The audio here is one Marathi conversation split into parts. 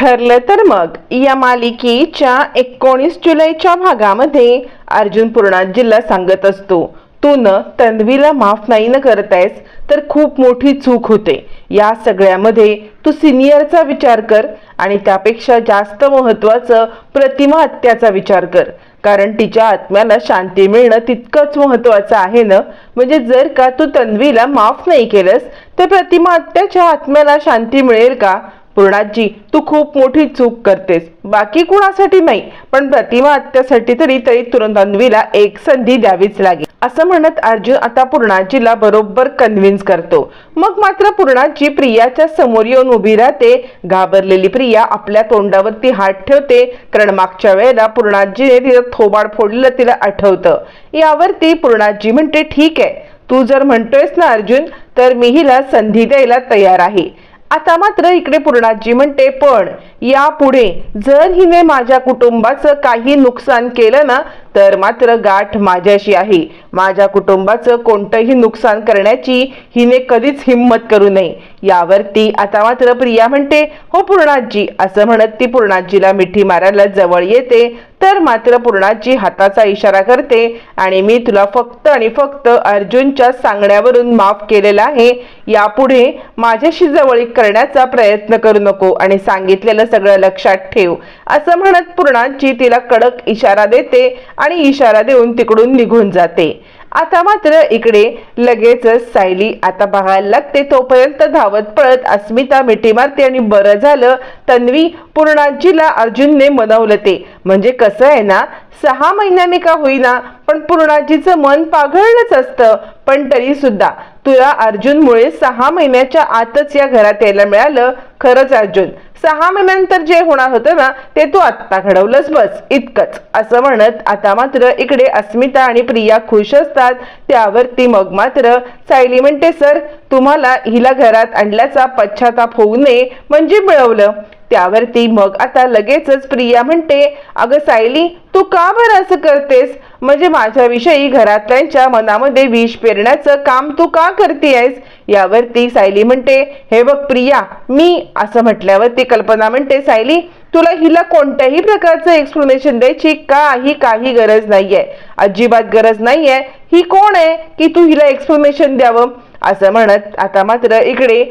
ठरलं तर मग. या मालिकेच्या एकोणीस जुलैच्या भागामध्ये अर्जुन पूर्णाजीला सांगत असतो तू न तन्वीला माफ नाही न करतायस तर खूप मोठी चूक होते. या सगळ्यामध्ये तू सिनियरचा विचार कर आणि त्यापेक्षा जास्त महत्वाचं प्रतिमा हत्याचा विचार कर. कारण तिच्या आत्म्याला शांती मिळणं तितकंच महत्वाचं आहे ना? म्हणजे जर का तू तन्वीला माफ नाही केलंस तर प्रतिमा हत्याच्या आत्म्याला शांती मिळेल का? पूर्णाजी तू खूप मोठी चूक करतेस. बाकी कुणासाठी नाही पण प्रतिमा हत्यासाठी तरी तरी तुरंत अन्वीला एक संधी द्यावीच लागेल. असं म्हणत अर्जुन आता पूर्णाजीला बरोबर कन्व्हिन्स करतो. मग मात्र पूर्णाजी प्रियाच्या समोर येऊन उभी राहते. घाबरलेली प्रिया आपल्या तोंडावरती हात ठेवते. कारण मागच्या वेळेला पूर्णाजीने तिला थोबाड फोडलेलं तिला आठवतं. यावरती पूर्णाजी म्हणते ठीक आहे. तू जर म्हणतोयस ना अर्जुन तर मी हिला संधी द्यायला तयार आहे. आता मात्र इकडे पूर्णाजी म्हणते पण यापुढे जर हिने माझ्या कुटुंबाचं काही नुकसान केलं ना तर मात्र गाठ माझ्याशी आहे. माझ्या कुटुंबाचं कोणतंही नुकसान करण्याची हिने कधीच हिंमत करू नये. यावरती आता मात्र प्रिया म्हणते हो पूर्णाजी असं म्हणत ती पूर्णाजीला मिठी मारायला जवळ येते. तर मात्र पूर्णाजी हाताचा इशारा करते आणि मी तुला फक्त आणि फक्त अर्जुनच्या सांगण्यावरून माफ केलेलं आहे. यापुढे माझ्याशी जवळीक करण्याचा प्रयत्न करू नको आणि सांगितलेलं सगळं लक्षात ठेव असं म्हणत पूर्णाजी तिला कडक इशारा देते. आणि इशारा देऊन तिकडून निघून जाते. आता मात्र इकडे लगेचच सायली आता बघायला लागते. तोपर्यंत धावत पळत अस्मिता मिठी मारते आणि बरं झालं तन्वी पूर्णाजीला अर्जुनने मनवलं ते. म्हणजे कसं आहे ना सहा महिन्याने का होईना पण पूर्णाजीचं मन पाघळलंच असतं. पण तरी सुद्धा तुला अर्जुनमुळे सहा महिन्याच्या आतच या घरात यायला मिळालं. खरंच अर्जुन सहा महिन्यानंतर जे होणार होतं ना ते तू आत्ता घडवलंच बस इतकंच. असं म्हणत आता मात्र इकडे अस्मिता आणि प्रिया खुश असतात. त्यावरती मग मात्र सायली म्हणते सर तुम्हाला हिला घरात आणल्याचा पश्चाताप होऊ नये म्हणजे मिळवलं. त्यावरती मग आता लगेचच प्रिया म्हणते अगं सायली तू का बरं असं करतेस? म्हणजे माझ्याविषयी घरातल्यांच्या मनामध्ये विष पेरण्याचं काम तू का करतेयस? यावरती सायली म्हणते हे बघ प्रिया मी असं म्हटल्यावरती कल्पना म्हणते सायली तुला हिला कोणत्याही प्रकारचं एक्सप्लेनेशन द्यायची काही काही गरज नाहीये. अजिबात गरज नाहीये. ही कोण आहे की तू हिला एक्सप्लेनेशन द्यावं? असं म्हणत आता मात्र इकडे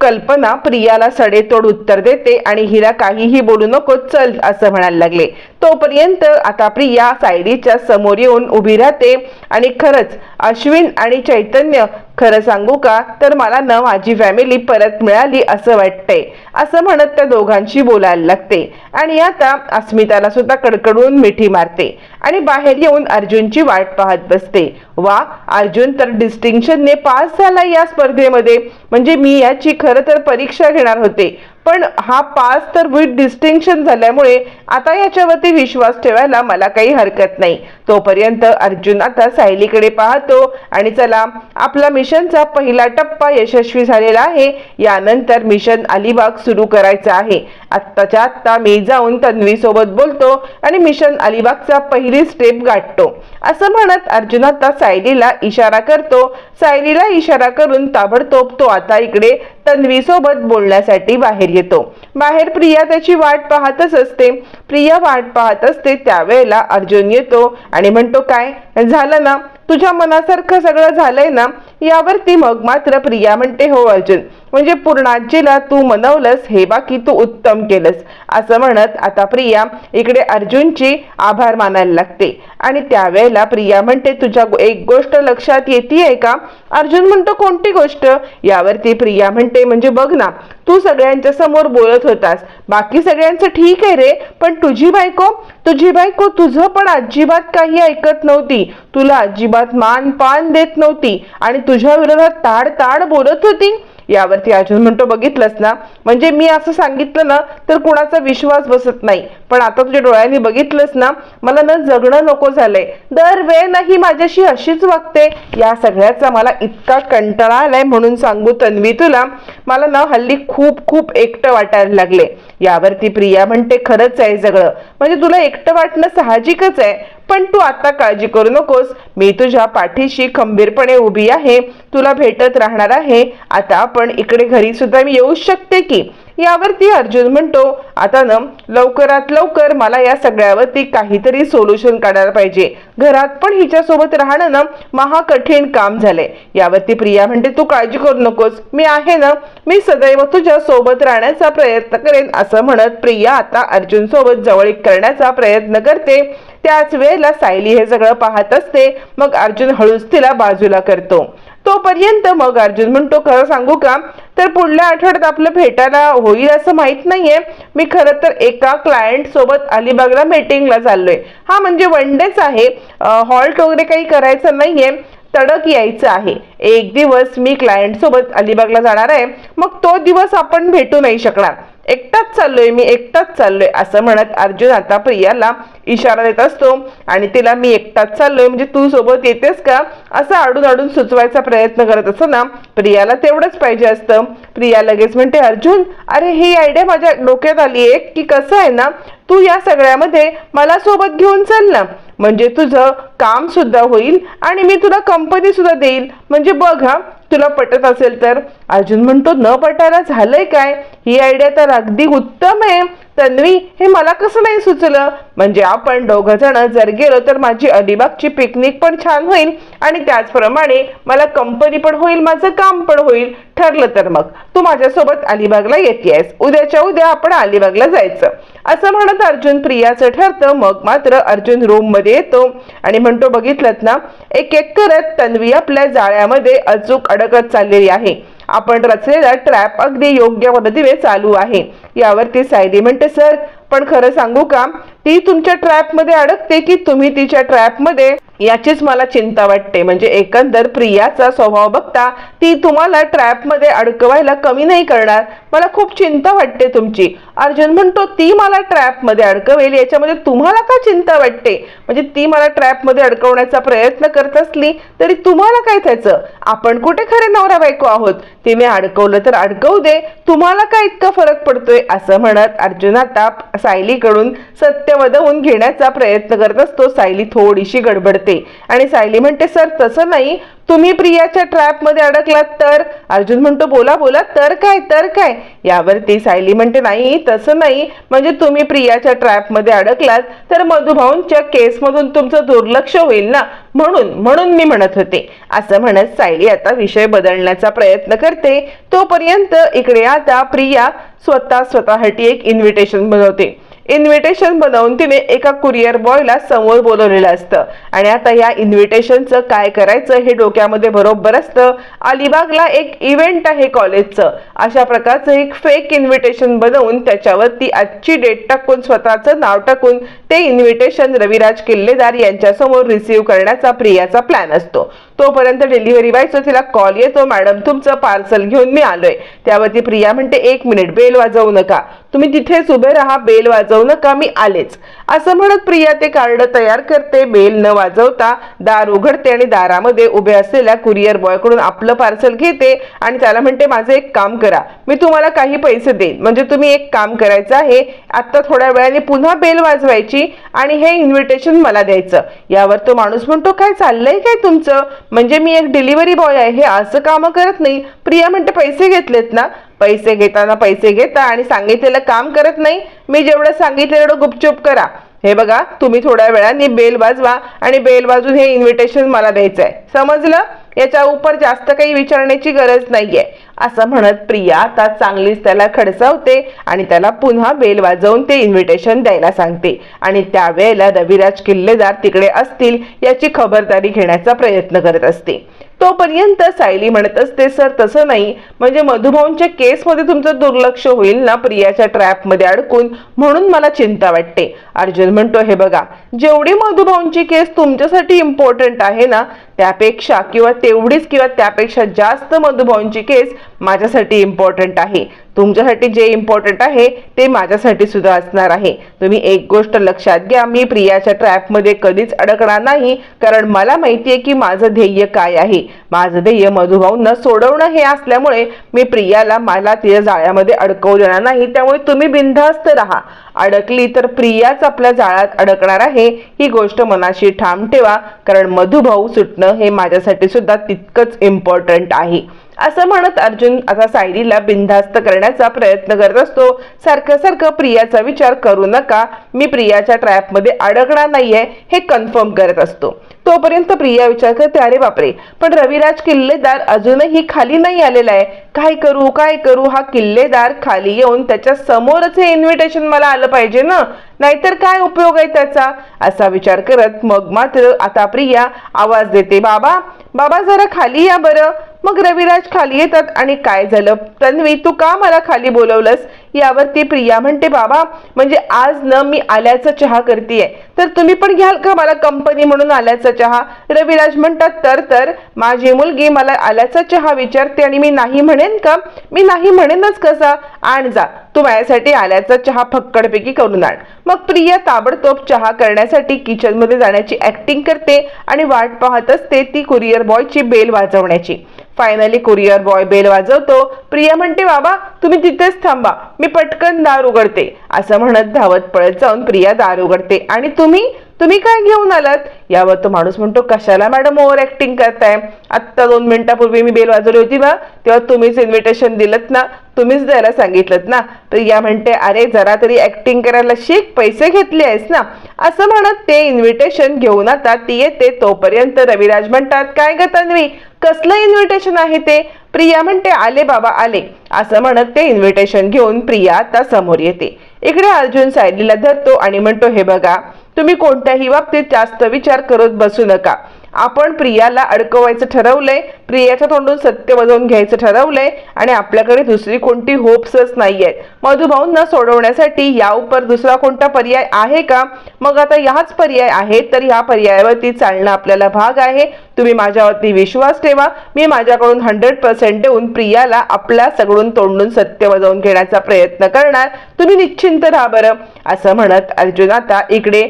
कल्पना प्रियाला सडेतोड उत्तर देते आणि हिला काहीही बोलू नको चल असं म्हणायला लागले. तोपर्यंत आता प्रिया सायलीच्या समोर येऊन उभी राहते. आणि खरंच अश्विन आणि चैतन्य खरं सांगू का? तर मला न माझी फॅमिली परत मिळाली असं वाटतंय. असं म्हणत त्या दोघांशी बोलायला लागते. आणि आता अस्मिताला सुद्धा कडकडून मिठी मारते. आणि बाहेर येऊन अर्जुनची वाट पाहत बसते. वा अर्जुन तर डिस्टिंक्शनने पास झाला या स्पर्धेमध्ये. म्हणजे मी याची खरं तर परीक्षा घेणार होते. पण हा पास तर विथ डिस्टिंक्शन झाल्यामुळे आता याच्यावरती विश्वास ठेवायला मला काही हरकत नाही. तोपर्यंत अर्जुन आता सायलीकडे पाहतो आणि चला आपला मिशनचा पहिला टप्पा यशस्वी झालेला आहे. यानंतर मिशन अलिबाग सुरू करायचं आहे. आत्ताच्या आत्ता मी जाऊन तन्वी सोबत बोलतो आणि मिशन अलिबागचा पहिली स्टेप गाठतो. असं म्हणत अर्जुन आता सायलीला इशारा करतो. सायलीला इशारा करून ताबडतोब तो आता इकडे तन्वी सोबत बोलण्यासाठी बाहेर येतो. बाहेर प्रिया त्याची वाट पाहतच असते. प्रिया वाट पाहत असते त्यावेळेला अर्जुन येतो आणि म्हणतो काय? झालं ना? तुझ्या मनासारखं सगळं झालंय ना यावरती मग मात्र प्रिया म्हणते हो अर्जुन म्हणजे पूर्णाजीला तू मनवलंस हे बाकी तू उत्तम केलंस. असं म्हणत आता प्रिया इकडे अर्जुनची आभार मानायला लागते. आणि त्यावेळेला प्रिया म्हणते तुझ्या एक गोष्ट लक्षात येते का? अर्जुन म्हणतो कोणती गोष्ट? यावरती प्रिया म्हणते म्हणजे बघ ना तू सगळ्यांच्या समोर बोलत होतास. बाकी सगळ्यांचं ठीक आहे रे पण तुझी बायको? तुझी बायको तुझं पण अजिबात काही ऐकत नव्हती. तुला अजिबात मान पान देत नव्हती आणि तुझ्या विरोधात ताड ताड बोलत होती. यावरती अर्जुन म्हणतो बघितलंस ना? म्हणजे मी असं सांगितलं ना तर कुणाचा विश्वास बसत नाही. पण आता तुझ्या डोळ्यांनी बघितलंस ना मला ना जगणं नको झालंय. दर वेळ माझ्याशी अशीच वागते. या सगळ्याचा मला इतका कंटाळा आलाय म्हणून सांगू तन्वी तुला मला ना हल्ली खूप खूप एकटं वाटायला लागले यावरती प्रिया म्हणते खरंच आहे सगळं. म्हणजे तुला एकटं वाटणं साहजिकच आहे. पण तू आता काळजी करू नकोस. मी तुझ्या पाठीशी खंबीरपणे उभी आहे. तुला भेटत राहणार आहे. आता आपण इकडे घरी सुद्धा मी येऊ शकते की? यावरती अर्जुन म्हणतो आता ना लवकरात लवकर मला या सगळ्यावरती काहीतरी सोल्युशन काढायला पाहिजे. घरात पण हिच्या सोबत राहणं ना महा कठीण काम झालंय. यावरती प्रिया म्हणते तू काळजी करू नकोस. मी आहे ना मी सदैव तुझ्या सोबत राहण्याचा प्रयत्न करेन असं म्हणत प्रिया आता अर्जुन सोबत जवळीक करण्याचा प्रयत्न करते. त्याच वेळेला सायली हे सगळं पाहत असते. मग अर्जुन हळूच तिला बाजूला करतो. तोपर्यंत मग अर्जुन म्हणतो खरं सांगू का? तर पुढल्या आठवड्यात आपलं भेटायला होईल असं माहीत नाहीये. मी खरं तर एका क्लायंट सोबत अलिबागला मीटिंगला चाललोय. हा म्हणजे वन डेच आहे. हॉल्ट वगैरे काही करायचं नाहीये. तडक यायचं आहे. एक दिवस मी क्लायंट सोबत अलिबागला जाणार आहे. मग तो दिवस आपण भेटू नाही शकणार. एकटाच चाललोय मी एकटाच चाललोय असं म्हणत अर्जुन आता प्रियाला इशारा देत असतो. आणि तिला मी एकटाच चाललोय म्हणजे तू सोबत येतेस का? असं आडून आडून सुचवायचा प्रयत्न करत असतो ना प्रियाला तेवढंच पाहिजे असतं. प्रिया लगेच म्हणते अर्जुन अरे ही आयडिया माझ्या डोक्यात आली आहे की कसं आहे ना तू या सगळ्यामध्ये मला सोबत घेऊन चल ना. म्हणजे तुझं काम सुद्धा होईल आणि मी तुला कंपनी सुद्धा देईल. म्हणजे बघ हा तुला पटत असेल तर. अर्जुन म्हणतो न पटायला झालंय काय? ही आयडिया तर अगदी उत्तम आहे. तन्वी हे मला कसं नाही सुचलं? म्हणजे आपण दोघं जण जर गेलो तर माझी अलिबागची पिकनिक पण छान होईल आणि त्याचप्रमाणे मला कंपनी पण होईल माझं काम पण होईल. ठरलं तर मग. तू माझ्यासोबत अलिबागला येतेस उद्याच्या उद्या आपण अलिबागला जायचं. असं म्हणत अर्जुन प्रियाचं ठरतं. मग मात्र अर्जुन रूममध्ये येतो आणि म्हणतो बघितलं ना? एक एक करत तन्वी आपल्या जाळ्यामध्ये अचूक अडकत चाललेली आहे. आपण रचलेला ट्रॅप अगदी योग्य पद्धतीने चालू आहे. यावरती सायली म्हणते सर पण खरं सांगू का? ती तुमच्या ट्रॅपमध्ये अडकते की तुम्ही तिच्या ट्रॅपमध्ये याचीच मला चिंता वाटते. म्हणजे एकंदर प्रियाचा स्वभाव बघता ती तुम्हाला ट्रॅपमध्ये अडकवायला कमी नाही करणार. मला खूप चिंता वाटते तुमची. अर्जुन म्हणतो ती मला ट्रॅपमध्ये अडकवेल. याच्यामध्ये तुम्हाला का चिंता वाटते? म्हणजे ती मला ट्रॅपमध्ये अडकवण्याचा प्रयत्न करत असली तरी तुम्हाला काय त्याचं? आपण कुठे खरे नवरा बायको आहोत? तिने अडकवलं तर अडकवू दे. तुम्हाला काय इतका फरक पडतोय? असं म्हणत अर्जुन आता सायलीकडून सत्य वदवून घेण्याचा प्रयत्न करत असतो. सायली थोडीशी गडबडते. आणि सायली म्हणते सर तसं नाही. तुम्ही प्रियाच्या ट्रॅपमध्ये अडकलात तर? अर्जुन म्हणतो बोला बोला तर काय तर काय? यावरती सायली म्हणते नाही तसं नाही. म्हणजे तुम्ही प्रियाच्या ट्रॅपमध्ये अडकलात तर मधुभाऊंच्या केसमधून तुमचं दुर्लक्ष होईल ना? म्हणून म्हणून मी म्हणत होते. असं म्हणत सायली आता विषय बदलण्याचा प्रयत्न करते. तोपर्यंत इकडे आता प्रिया स्वतः स्वतःसाठी एक इन्व्हिटेशन बनवते. इन्व्हिटेशन बनवून तिने एका कुरिअर बॉयला समोर बोलवलेलं असतं. आणि आता या इन्व्हिटेशनचं काय करायचं हे डोक्यामध्ये बरोबर असतं. अलिबागला एक इव्हेंट आहे कॉलेजचं अशा प्रकारचं एक फेक इन्व्हिटेशन बनवून त्याच्यावरती आजची डेट टाकून स्वतःचं नाव टाकून ते इन्व्हिटेशन रविराज किल्लेदार यांच्यासमोर रिसीव्ह करण्याचा प्रियाचा प्लॅन असतो. तोपर्यंत डिलिव्हरी बॉयचा तिला कॉल येतो. मॅडम तुमचं पार्सल घेऊन मी आलोय. त्यावरती प्रिया म्हणते एक मिनिट बेल वाजवू नका. तुम्ही तिथेच उभे राहा बेल वाजवू नका मी आलेच. असं म्हणत प्रिया ते कार्ड तयार करते. बेल न वाजवता दार उघडते आणि दारामध्ये उभे असलेल्या कुरिअर बॉयकडून आपलं पार्सल घेते आणि त्याला म्हणते माझं एक काम करा. मी तुम्हाला काही पैसे देईन. म्हणजे तुम्ही एक काम करायचं आहे. आता थोड्या वेळाने पुन्हा बेल वाजवायची आणि हे इन्व्हिटेशन मला द्यायचं. यावर तो माणूस म्हणतो काय चाललंय काय तुमचं? म्हणजे मी एक डिलिव्हरी बॉय आहे हे असं कामं करत नाही. प्रिया म्हणते पैसे घेतलेत ना. पैसे घेताना पैसे घेता आणि सांगितलेलं काम करत नाही. मी जेवढं सांगितलं तेवढं गुपचूप करा. हे बघा तुम्ही थोड्या वेळाने बेल वाजवा आणि बेल वाजून हे इन्व्हिटेशन मला द्यायचं आहे समजलं? याच्या उपर जास्त काही विचारण्याची गरज नाहीये. असं म्हणत प्रिया आता चांगलीच त्याला खडसावते आणि त्याला पुन्हा बेल वाजवून ते इन्व्हिटेशन द्यायला सांगते. आणि त्यावेळेला रविराज किल्लेदार तिकडे असतील याची खबरदारी घेण्याचा प्रयत्न करत असते. तोपर्यंत सायली म्हणत असते सर तसं नाही. म्हणजे मधुभाऊंच्या केसमध्ये तुमचं दुर्लक्ष होईल ना प्रियाच्या ट्रॅपमध्ये अडकून? म्हणून मला चिंता वाटते. अर्जुन म्हणतो हे बघा जेवढी मधुभाऊंची केस तुमच्यासाठी इम्पॉर्टंट आहे ना त्यापेक्षा किंवा तेवढीच किंवा त्यापेक्षा जास्त मधुभाऊंची केस माझ्यासाठी इम्पॉर्टंट आहे. तुमच्यासाठी जे इम्पॉर्टंट आहे ते माझ्यासाठी सुद्धा असणार आहे. तुम्ही एक गोष्ट लक्षात घ्या मी प्रियाच्या ट्रॅपमध्ये कधीच अडकणार नाही कारण मला माहिती आहे की माझं ध्येय काय आहे. माझं ध्येय मधुभाऊंना सोडवणं हे असल्यामुळे मी प्रियाला मला तिच्या जाळ्यामध्ये अडकवू देणार नाही त्यामुळे तुम्ही बिनधास्त राहा. अडकली तर प्रियाच आपल्या जाळ्यात अडकणार आहे. ही गोष्ट मनाशी ठाम ठेवा कारण मधुभाऊ सुटणं हे माझ्यासाठी सुद्धा तितकंच इम्पॉर्टंट आहे. असं म्हणत अर्जुन आता सायलीला बिनधास्त करण्याचा प्रयत्न करत असतो. सारखं सारखं प्रियाचा विचार करू नका. मी प्रियाच्या ट्रॅपमध्ये अडकणार नाहीये हे कन्फर्म करत असतो. तोपर्यंत प्रिया विचार करते अरे बापरे पण रविराज किल्लेदार अजूनही खाली नाही आलेला आहे. काय करू काय करू? हा किल्लेदार खाली येऊन त्याच्या समोरच हे इन्व्हिटेशन मला आलं पाहिजे ना. नाहीतर काय उपयोग आहे त्याचा? असा विचार करत मग मात्र आता प्रिया आवाज देते बाबा बाबा जरा खाली या बरं. मग रविराज खाली येतात आणि काय झालं? तन्वी तू का मला खाली बोलवलंस? यावरती प्रिया म्हणते बाबा म्हणजे आज न मी आल्याचा चहा करतेय. तर तुम्ही पण घ्याल का मला कंपनी म्हणून आल्याचा चहा? रविराज म्हणतात तर तर माझी मुलगी मला आल्याचा चहा विचारते आणि मी नाही म्हणेन का? मी नाही म्हणेनच कसा? आण जा. तू माझ्यासाठी आल्याचा चहा फक्कडपैकी करून आण. मग प्रिया ताबडतोब चहा करण्यासाठी किचनमध्ये जाण्याची ऍक्टिंग करते आणि वाट पाहत असते ती कुरिअर बॉयची बेल वाजवण्याची. फायनली कुरिअर बॉय बेल वाजवतो. प्रिया म्हणते बाबा तुम्ही तिथेच थांबा. मी पटकन दार उघडते. असं म्हणत धावत पळत जाऊन प्रिया दार उघडते. आणि तुम्ही? तुम्ही काय घेऊन आलात? यावर तो माणूस म्हणतो कशाला मॅडम ओव्हर ऍक्टिंग करताय? आत्ता दोन मिनिटापूर्वी मी बेल वाजवली होती बा. तेव्हा तुम्हीच इन्व्हिटेशन दिलत ना. तुम्हीच द्यायला सांगितलं ना. प्रिया म्हणते अरे जरा तरी ऍक्टिंग करायला शिक पैसे घेतले आहेस ना. असं म्हणत ते इन्व्हिटेशन घेऊन आता ती येते. तोपर्यंत रविराज म्हणतात काय ग तन्वी कसलं इन्व्हिटेशन आहे ते? प्रिया म्हणते आले बाबा आले. असं म्हणत ते इन्व्हिटेशन घेऊन प्रिया आता समोर येते. इकडे अर्जुन सायलीला धरतो आणि म्हणतो हे बघा तुम्ही कोणत्याही बाबतीत जास्त विचार करत बसू नका. आपण प्रियाला अडकवायचं ठरवलंय प्रियाच्या तोंडून सत्य वजवून घ्यायचं ठरवलंय आणि आपल्याकडे दुसरी कोणती होप्सच नाहीयेत. मधुभाऊंना सोडवण्यासाठी या उपर दुसरा कोणता पर्याय आहे का? मग आता ह्याच पर्याय आहे तर ह्या पर्यायावरती चालणं आपल्याला भाग आहे. तुम्ही माझ्यावरती विश्वास ठेवा. मी माझ्याकडून हंड्रेड पर्सेंट देऊन प्रियाला आपल्या सगळून तोंडून सत्य वजवून घेण्याचा प्रयत्न करणार. तुम्ही निश्चिंत राहा बरं असं म्हणत अर्जुन आता इकडे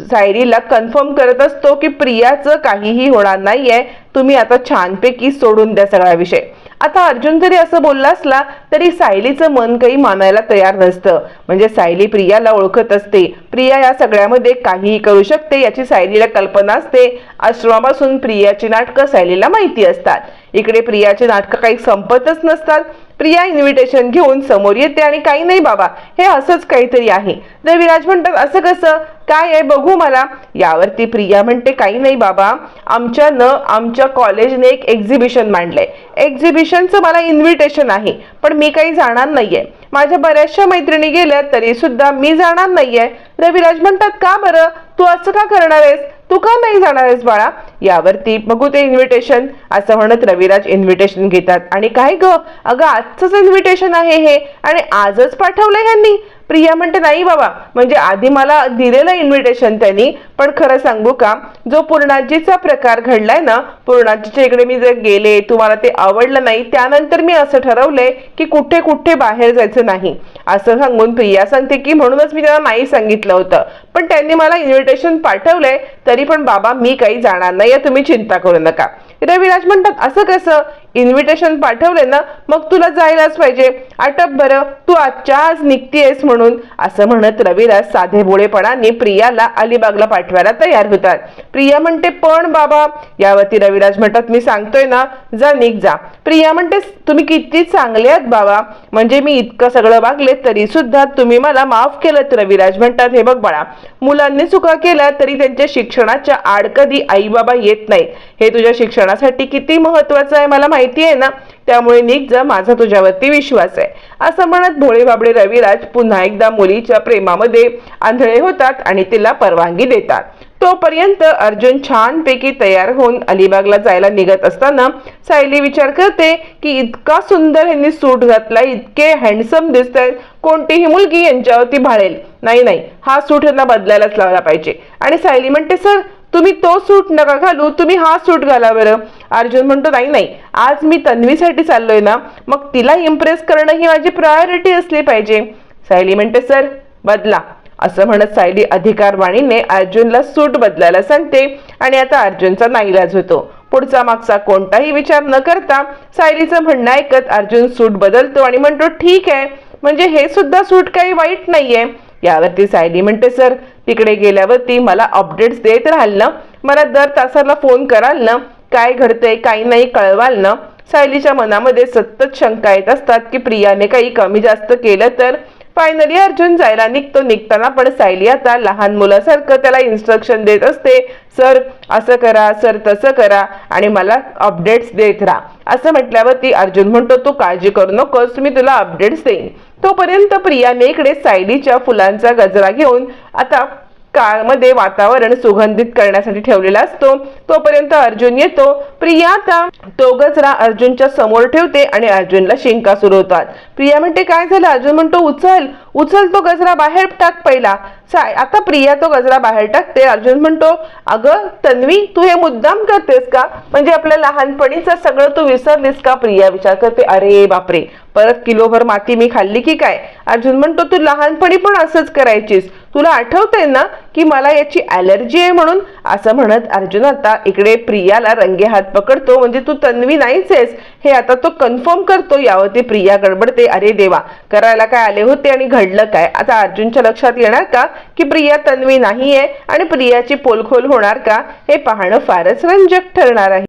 सायरीला कन्फर्म करत असतो की प्रियाचं काहीही होणार नाहीये. तुम्ही आता छानपैकी सोडून द्या सगळा विषय आता अर्जुन जरी असं बोलला असला तरी सायलीचं मन काही मानायला तयार नसतं. म्हणजे सायली प्रियाला ओळखत असते. प्रिया या सगळ्यामध्ये काहीही करू शकते याची सायलीला कल्पना असते. आश्रमापासून प्रियाची नाटकं सायलीला माहिती असतात. इकडे प्रियाची नाटकं काही संपतच नसतात. प्रिया इन्व्हिटेशन घेऊन समोर येते आणि काही नाही बाबा हे असंच काहीतरी आहे. रविराज म्हणतात असं कसं? काय आहे? बघू मला. यावरती प्रिया म्हणते काही नाही बाबा आमच्यानं आमच्या कॉलेजने एक एक्झिबिशन मांडलंय. एक्झिबिशनचं मला इन्व्हिटेशन आहे पण मी काही जाणार नाहीये. माझ्या बऱ्याचशा मैत्रिणी गेल्या तरी सुद्धा मी जाणार नाहीये. रविराज म्हणतात का बरं? तू असं का करणार आहेस? तू का नाही जाणार आहेस बाळा? यावरती बघू ते इन्व्हिटेशन असं म्हणत रविराज इन्व्हिटेशन घेतात. आणि काय ग? अगं आजचंच इन्व्हिटेशन आहे हे. आणि आजच पाठवलंय ह्यांनी. प्रिया म्हणते नाही बाबा म्हणजे आधी मला दिलेलं इन्व्हिटेशन त्यांनी पण खरं सांगू का जो पूर्णाजीचा प्रकार घडलाय ना पूर्णाजीच्या इकडे मी जर गेले तुम्हाला ते आवडलं नाही त्यानंतर मी असं ठरवलंय की कुठे कुठे बाहेर जायचं नाही. असं सांगून प्रिया सांगते की म्हणूनच मी त्यांना नाही सांगितलं होतं पण त्यांनी मला इन्व्हिटेशन पाठवलंय तरी पण बाबा मी काही जाणार नाही तुम्ही चिंता करू नका. रविराज म्हणतात असं कसं? इन्व्हिटेशन पाठवले ना मग तुला जायलाच पाहिजे. आटप बरं तू आजच्या आज निघतीयस म्हणून. असं म्हणत रविराज साधे भोळेपणाने प्रियाला अलिबागला पाठवायला तयार होतात. प्रिया म्हणते पण बाबा यावरती रविराज म्हणतात मी सांगतोय ना जा निघ जा. प्रिया म्हणते तुम्ही किती चांगले आहात बाबा. म्हणजे मी इतकं सगळं वागले तरी सुद्धा तुम्ही मला माफ केलं रविराज म्हणतात हे बघ बाळा. मुलांनी चुका केल्या तरी त्यांच्या शिक्षणाच्या आड कधी आई बाबा येत नाहीत. हे तुझ्या शिक्षण शिक्षणासाठी किती महत्वाचं आहे मला माहिती आहे ना? त्यामुळे निघ जा माझा तुझ्यावरती विश्वास आहे. असं म्हणत भोळे बाबडे रविराज पुन्हा एकदा मुलीच्या प्रेमामध्ये आंधळे होतात आणि तिला परवानगी देतात. तोपर्यंत अर्जुन छानपैकी तयार होऊन अलिबागला जायला निघत असताना सायली विचार करते की इतका सुंदर यांनी सूट घातला इतके हँडसम दिसत आहेत कोणतीही मुलगी यांच्यावरती भाळेल. नाही नाही हा सूट यांना बदलायलाच लावला पाहिजे. आणि सायली म्हणते सर तुम्ही तो सूट नका घालू तुम्ही हा सूट घाला बरं. अर्जुन म्हणतो नाही नाही आज मी तन्वीसाठी चाललोय ना मग तिला इम्प्रेस करणं ही माझी प्रायोरिटी असली पाहिजे. सायली म्हणते सर बदला. असं म्हणत सायली अधिकारवाणीने अर्जुनला सूट बदलायला सांगते आणि आता अर्जुनचा नाईलाज होतो. पुढचा मागचा कोणताही विचार न करता सायलीचं म्हणणं ऐकत अर्जुन सूट बदलतो आणि म्हणतो ठीक आहे म्हणजे हे सुद्धा सूट काही वाईट नाहीये. यावरती सायली म्हणते सर तिकडे गेल्यावरती मला अपडेट्स देत राहाल. ना मला दर तासाला फोन कराल ना काय घडतंय काही नाही कळवाल ना सायलीच्या मनामध्ये सतत शंका येत असतात की प्रियाने काही कमी जास्त केलं तर? फायनली अर्जुन जायला निघतो. निघताना पण सायली आता लहान मुलासारखं त्याला इन्स्ट्रक्शन देत असते. सर असं करा सर तसं करा आणि मला अपडेट्स देत राहा. असं म्हटल्यावरती अर्जुन म्हणतो तू काळजी करू नकोस मी तुला अपडेट्स देईन. तोपर्यंत प्रिया मेकडे सायलीच्या फुलांचा गजरा घेऊन आता कारमध्ये वातावरण सुगंधित करण्यासाठी ठेवलेला असतो. तोपर्यंत अर्जुन येतो. प्रिया आता तो गजरा अर्जुनच्या समोर ठेवते आणि अर्जुनला शिंका सुरू होतात प्रिया म्हणते काय झालं? अर्जुन म्हणतो उचल. उचल तो गजरा बाहेर टाक पहिला. चाय आता प्रिया तो गजरा बाहेर टाकते. अर्जुन म्हणतो अगं तन्वी तू हे मुद्दाम करतेस का? म्हणजे आपल्या लहानपणीचं सगळं तू विसरलीस का? प्रिया विचार करते अरे बापरे परत किलोभर माती मी खाल्ली की काय? अर्जुन म्हणतो तू लहानपणी पण असंच करायचीस. तुला आठवतंय ना की मला याची ॲलर्जी आहे म्हणून असं म्हणत अर्जुन आता इकडे प्रियाला रंगे हात पकडतो म्हणजे तू तन्वी नाहीच आहेस. हे आता तो कन्फर्म करतो यावरती प्रिया गडबडते. अरे देवा करायला काय आले होते आणि घडलं काय? आता अर्जुनच्या लक्षात येणार का की प्रिया तन्वी नाहीये आणि प्रियाची पोलखोल होणार का? हे पाहणं फारच रंजक ठरणार आहे.